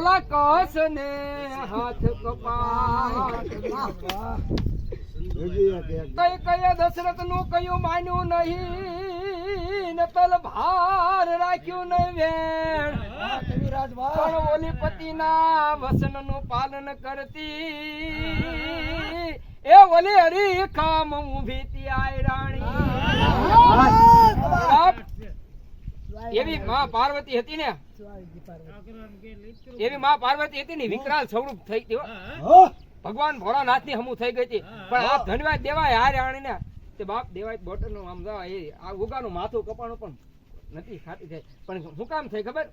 ઓલા કસ ને હાથ કઈ કઈ દશરથનું કયું માન્યું નહીં નતલ તલ ભાર રાખ્યું નહીં વેણ. પણ ઓલી પતિના વસનનું પાલન કરતી, એ ઓલી હરી કામ ઊભી તી આય રાણી એવી માં પાર્વતી હતી ને? એવી માં પાર્વતી હતી ને વિકરાલ સ્વરૂપ થઈ ગયો ભગવાન ભોળાનાથની હમું થઈ ગઈ હતી. પણ આ ધનવાય દેવાય હારે આણી ને તે બાપ દેવાય બોટલનું આમ જવા એ આ ઉગાનું માથું કપાણું પણ નથી ખાતી થઈ. પણ શું કામ થઈ ખબર?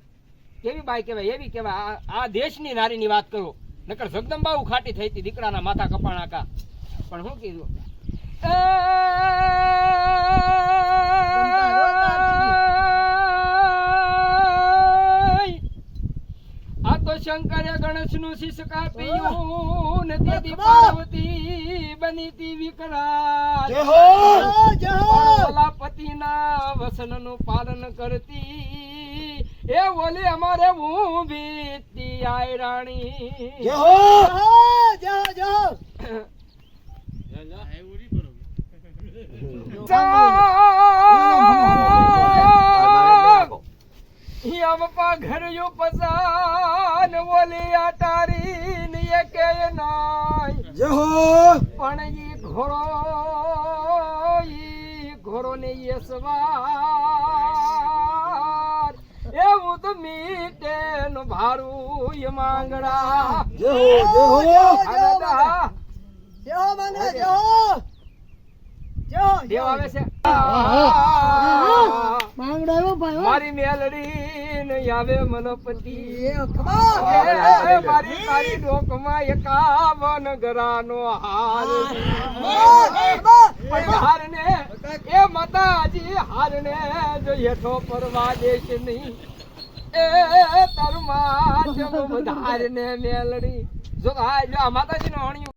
કેવી બાઈ કહેવાય? એવી કહેવાય. આ- દેશની નારીની વાત કરો. નકર જગદંબાઉ ખાટી થઈ હતી દીકરાના માથા કપાણા કા પણ શું કીધું? તો શંકર ગણેશનું શિષ કાપ્યું ને તેથી પાર્વતી બની તી વિકરાળ પણ ઓલા પતિના વસનનું પાલન કરતી એ બોલી અમારે હું બીતી આય રાણી ઘર યુ પસાન ઓલી બોલ્યા તારી ને કે નાય. પણ ઈ ઘોડો ઈ ઘોડો ને ઈ સવાર. એવું તો મીટે નું ભારું માંગડા. આ દાદા, દેવ આવે છે. મારી મેલડી ને આવે મનપતિ એ મારી તારી ડોકમાં એકાવન ગરાનો હાર હાર ને એ માતાજી હારને જો હેઠો પરવા દેશ નહીં. એ તરમા જમ વધારને મેલડી. જો આ જો આ માતાજીનો અણિયું.